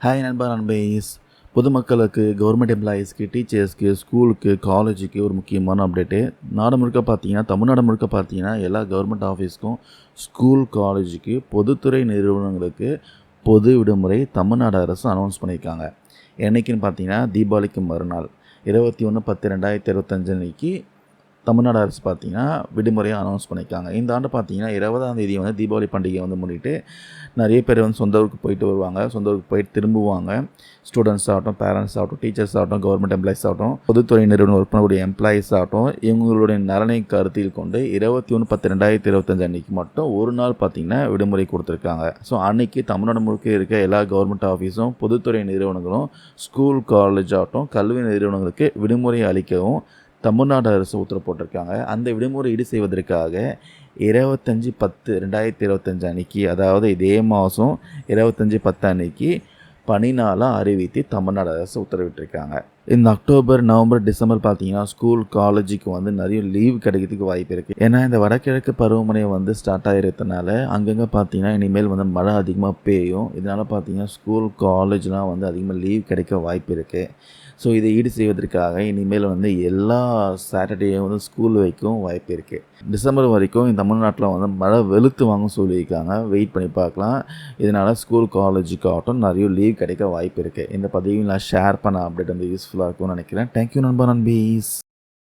Hi நண்பா நண்பேஸ் பொதுமக்களுக்கு government எம்ப்ளாயீஸ்க்கு டீச்சர்ஸ்க்கு ஸ்கூலுக்கு காலேஜுக்கு ஒரு முக்கியமான அப்டேட்டு நாடு முழுக்க பார்த்தீங்கன்னா தமிழ்நாடு முழுக்க பார்த்தீங்கன்னா எல்லா கவர்மெண்ட் ஆஃபீஸ்க்கும் ஸ்கூல் காலேஜுக்கு பொதுத்துறை நிறுவனங்களுக்கு பொது விடுமுறை தமிழ்நாடு அரசு அனௌன்ஸ் பண்ணியிருக்காங்க. என்னைக்குன்னு பார்த்தீங்கன்னா தீபாவளிக்கு மறுநாள். இருபத்தி ஒன்று பத்து ரெண்டாயிரத்தி இருபத்தஞ்சு அன்னைக்கு தமிழ்நாடு அரசு பார்த்தீங்கன்னா விடுமுறையாக அனௌன்ஸ் பண்ணியிருக்காங்க. இந்த ஆண்டு பார்த்தீங்கன்னா இருபதாம் தேதி வந்து தீபாவளி பண்டிகை வந்து முன்னிட்டு நிறைய பேர் வந்து சொந்த ஊருக்கு போயிட்டு வருவாங்க. சொந்த ஊருக்கு போயிட்டு திரும்புவாங்க. ஸ்டூடெண்ட்ஸ் ஆகட்டும் பேரண்ட்ஸ் ஆகட்டும் டீச்சர்ஸ் ஆகட்டும் கவர்மெண்ட் எம்ப்ளாயிஸ் ஆகட்டும் பொதுத்துறை நிறுவனம் ஒர்க் பண்ணக்கூடிய எம்ப்ளாயிஸ் ஆகட்டும் இவங்களுடைய நலனை கருத்தில் கொண்டு இருபத்தி ஒன்று பத்து ரெண்டாயிரத்தி இருபத்தஞ்சு அன்னைக்கு மட்டும் ஒரு நாள் பார்த்திங்கன்னா விடுமுறை கொடுத்துருக்காங்க. ஸோ அன்னைக்கு தமிழ்நாடு முழுக்க இருக்க எல்லா கவர்மெண்ட் ஆஃபீஸும் பொதுத்துறை நிறுவனங்களும் ஸ்கூல் காலேஜ் ஆகட்டும் கல்வி நிறுவனங்களுக்கு விடுமுறை அளிக்கவும் தமிழ்நாடு அரசு உத்தரவு போட்டிருக்காங்க. அந்த விடுமுறை ஈடு செய்வதற்காக இருபத்தஞ்சி பத்து ரெண்டாயிரத்தி இருபத்தஞ்சு அன்னைக்கு அதாவது இதே மாதம் இருபத்தஞ்சி பத்து அன்னைக்கு பனி நாளாக அறிவித்து தமிழ்நாடு அரசு உத்தரவிட்டிருக்காங்க. இந்த அக்டோபர் நவம்பர் டிசம்பர் பார்த்தீங்கன்னா ஸ்கூல் காலேஜுக்கு வந்து நிறைய லீவ் கிடைக்கிறதுக்கு வாய்ப்பு இருக்குது ஏன்னா இந்த வடகிழக்கு பருவமழை வந்து ஸ்டார்ட் ஆகிறதுனால அங்கங்கே பார்த்தீங்கன்னா இனிமேல் வந்து மழை அதிகமாக பெய்யும். இதனால் பார்த்தீங்கன்னா ஸ்கூல் காலேஜ்லாம் வந்து அதிகமாக லீவ் கிடைக்க வாய்ப்பு இருக்குது ஸோ இதை ஈடு செய்வதற்காக இனிமேல் வந்து எல்லா சாட்டர்டேயும் வந்து ஸ்கூல் வைக்கவும் வாய்ப்பு இருக்குது டிசம்பர் வரைக்கும் இந்த தமிழ்நாட்டில் வந்து மழை வெளுத்து வாங்க சொல்லியிருக்காங்க. வெயிட் பண்ணி பார்க்கலாம். இதனால் ஸ்கூல் காலேஜுக்கு ஆகட்டும் நிறைய லீவ் கிடைக்க வாய்ப்பு இருக்குது இந்த பதிவு நான் ஷேர் பண்ண அப்டேட் வந்து யூஸ்ஃபுல்லாக இருக்கும்னு நினைக்கிறேன். தேங்க்யூ நண்பா நண்பீஸ்